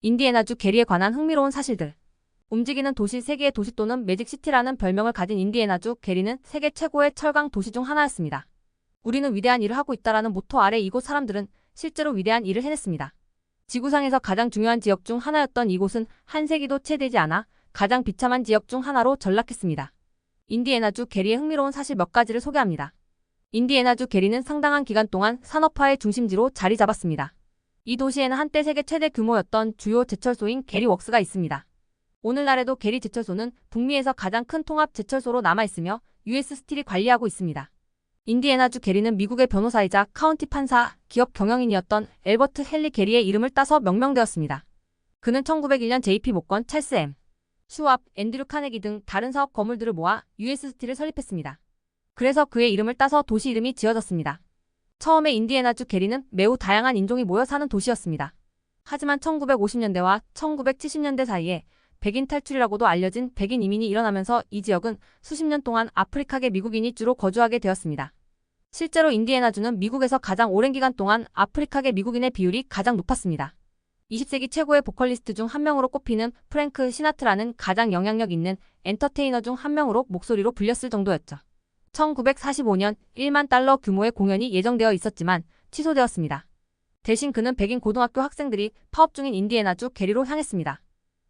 인디애나주 게리에 관한 흥미로운 사실들. 움직이는 도시 세계의 도시 또는 매직시티라는 별명을 가진 인디애나주 게리는 세계 최고의 철강 도시 중 하나였습니다. 우리는 위대한 일을 하고 있다라는 모토 아래 이곳 사람들은 실제로 위대한 일을 해냈습니다. 지구상에서 가장 중요한 지역 중 하나였던 이곳은 한 세기도 채 되지 않아 가장 비참한 지역 중 하나로 전락했습니다. 인디애나주 게리의 흥미로운 사실 몇 가지를 소개합니다. 인디애나주 게리는 상당한 기간 동안 산업화의 중심지로 자리 잡았습니다. 이 도시에는 한때 세계 최대 규모였던 주요 제철소인 게리웍스가 있습니다. 오늘날에도 게리 제철소는 북미에서 가장 큰 통합 제철소로 남아있으며 US 스틸이 관리하고 있습니다. 인디애나주 게리는 미국의 변호사이자 카운티 판사, 기업 경영인이었던 엘버트 헨리 게리의 이름을 따서 명명되었습니다. 그는 1901년 JP 목건, 찰스 M. 슈왑, 앤드류 카네기 등 다른 사업 거물들을 모아 US 스틸을 설립했습니다. 그래서 그의 이름을 따서 도시 이름이 지어졌습니다. 처음에 인디애나주 게리는 매우 다양한 인종이 모여 사는 도시였습니다. 하지만 1950년대와 1970년대 사이에 백인 탈출이라고도 알려진 백인 이민이 일어나면서 이 지역은 수십 년 동안 아프리카계 미국인이 주로 거주하게 되었습니다. 실제로 인디애나주는 미국에서 가장 오랜 기간 동안 아프리카계 미국인의 비율이 가장 높았습니다. 20세기 최고의 보컬리스트 중 한 명으로 꼽히는 프랭크 시나트라는 가장 영향력 있는 엔터테이너 중 한 명으로 목소리로 불렸을 정도였죠. 1945년 1만 달러 규모의 공연이 예정되어 있었지만 취소되었습니다. 대신 그는 백인 고등학교 학생들이 파업 중인 인디애나주 게리로 향했습니다.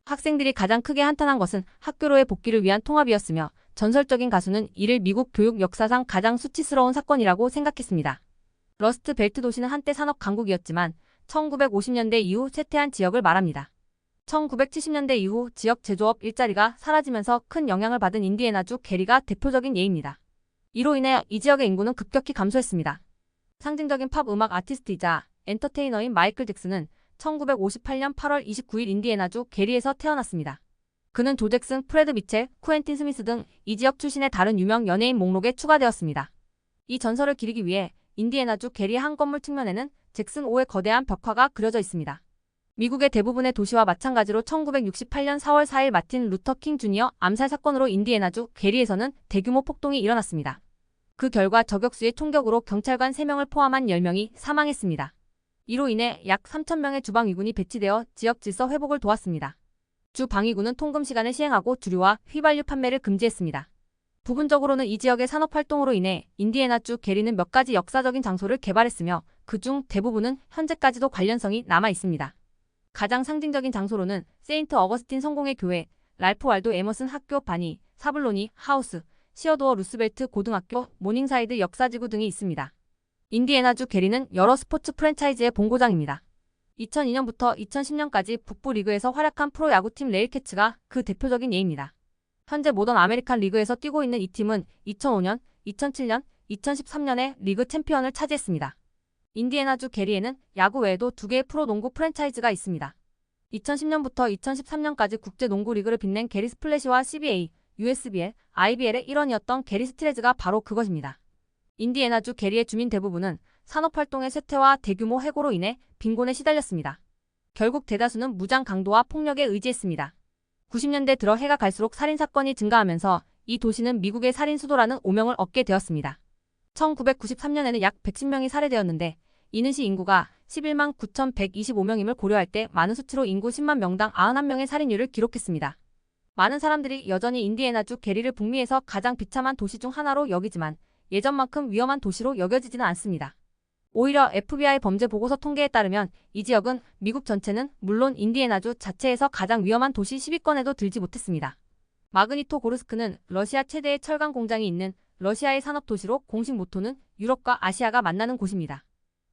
학생들이 가장 크게 한탄한 것은 학교로의 복귀를 위한 통합이었으며 전설적인 가수는 이를 미국 교육 역사상 가장 수치스러운 사건이라고 생각했습니다. 러스트 벨트 도시는 한때 산업 강국이었지만 1950년대 이후 쇠퇴한 지역을 말합니다. 1970년대 이후 지역 제조업 일자리가 사라지면서 큰 영향을 받은 인디애나주 게리가 대표적인 예입니다. 이로 인해 이 지역의 인구는 급격히 감소했습니다. 상징적인 팝 음악 아티스트이자 엔터테이너인 마이클 잭슨은 1958년 8월 29일 인디애나주 게리에서 태어났습니다. 그는 조 잭슨, 프레드 미첼, 쿠엔틴 스미스 등 이 지역 출신의 다른 유명 연예인 목록에 추가되었습니다. 이 전설을 기리기 위해 인디애나주 게리의 한 건물 측면에는 잭슨 5의 거대한 벽화가 그려져 있습니다. 미국의 대부분의 도시와 마찬가지로 1968년 4월 4일 마틴 루터 킹 주니어 암살 사건으로 인디애나주 게리에서는 대규모 폭동이 일어났습니다. 그 결과 저격수의 총격으로 경찰관 3명을 포함한 10명이 사망했습니다. 이로 인해 약 3,000명의 주방위군이 배치되어 지역 질서 회복을 도왔습니다. 주 방위군은 통금 시간을 시행하고 주류와 휘발유 판매를 금지했습니다. 부분적으로는 이 지역의 산업 활동으로 인해 인디애나주 게리는 몇 가지 역사적인 장소를 개발했으며 그 중 대부분은 현재까지도 관련성이 남아 있습니다. 가장 상징적인 장소로는 세인트 어거스틴 성공의 교회, 랄프 왈도 에머슨 학교 바니, 사블로니 하우스, 시어도어 루스벨트 고등학교, 모닝사이드 역사지구 등이 있습니다. 인디애나주 게리는 여러 스포츠 프랜차이즈의 본고장입니다. 2002년부터 2010년까지 북부 리그에서 활약한 프로야구팀 레일캐츠가 그 대표적인 예입니다. 현재 모던 아메리칸 리그에서 뛰고 있는 이 팀은 2005년, 2007년, 2013년에 리그 챔피언을 차지했습니다. 인디애나주 게리에는 야구 외에도 두 개의 프로농구 프랜차이즈가 있습니다. 2010년부터 2013년까지 국제농구 리그를 빛낸 게리 스플래시와 CBA, USBL, IBL의 일원이었던 게리 스트레즈가 바로 그것입니다. 인디애나주 게리의 주민 대부분은 산업활동의 쇠퇴와 대규모 해고로 인해 빈곤에 시달렸습니다. 결국 대다수는 무장 강도와 폭력에 의지했습니다. 90년대 들어 해가 갈수록 살인사건이 증가하면서 이 도시는 미국의 살인 수도라는 오명을 얻게 되었습니다. 1993년에는 약 110명이 살해되었는데 이는 시 인구가 11만 9,125명임을 고려할 때 많은 수치로 인구 10만 명당 91명의 살인율을 기록했습니다. 많은 사람들이 여전히 인디애나주 게리를 북미에서 가장 비참한 도시 중 하나로 여기지만 예전만큼 위험한 도시로 여겨지지는 않습니다. 오히려 FBI 범죄 보고서 통계에 따르면 이 지역은 미국 전체는 물론 인디애나주 자체에서 가장 위험한 도시 10위권에도 들지 못했습니다. 마그니토 고르스크는 러시아 최대의 철강 공장이 있는 러시아의 산업 도시로 공식 모토는 유럽과 아시아가 만나는 곳입니다.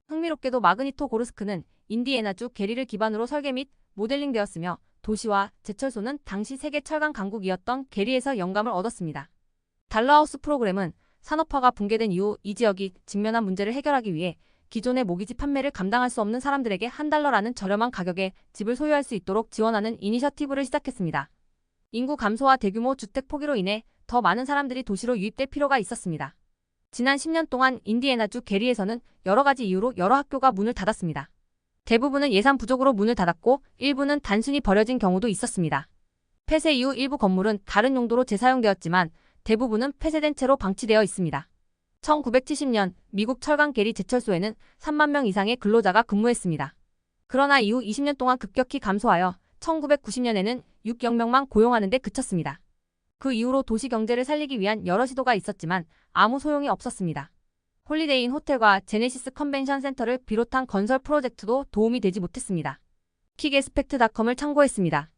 흥미롭게도 마그니토 고르스크는 인디애나주 게리를 기반으로 설계 및 모델링 되었으며 도시와 제철소는 당시 세계 철강 강국이었던 게리에서 영감을 얻었습니다. 달러하우스 프로그램은 산업화가 붕괴된 이후 이 지역이 직면한 문제를 해결하기 위해 기존의 모기지 판매를 감당할 수 없는 사람들에게 한 달러라는 저렴한 가격에 집을 소유할 수 있도록 지원하는 이니셔티브를 시작했습니다. 인구 감소와 대규모 주택 포기로 인해 더 많은 사람들이 도시로 유입될 필요가 있었습니다. 지난 10년 동안 인디애나주 게리에서는 여러 가지 이유로 여러 학교가 문을 닫았습니다. 대부분은 예산 부족으로 문을 닫았고 일부는 단순히 버려진 경우도 있었습니다. 폐쇄 이후 일부 건물은 다른 용도로 재사용되었지만 대부분은 폐쇄된 채로 방치되어 있습니다. 1970년 미국 철강 게리 제철소에는 3만 명 이상의 근로자가 근무했습니다. 그러나 이후 20년 동안 급격히 감소하여 1990년에는 6여 명만 고용하는 데 그쳤습니다. 그 이후로 도시 경제를 살리기 위한 여러 시도가 있었지만 아무 소용이 없었습니다. 홀리데이인 호텔과 제네시스 컨벤션 센터를 비롯한 건설 프로젝트도 도움이 되지 못했습니다. 킥에스펙트닷컴을 참고했습니다.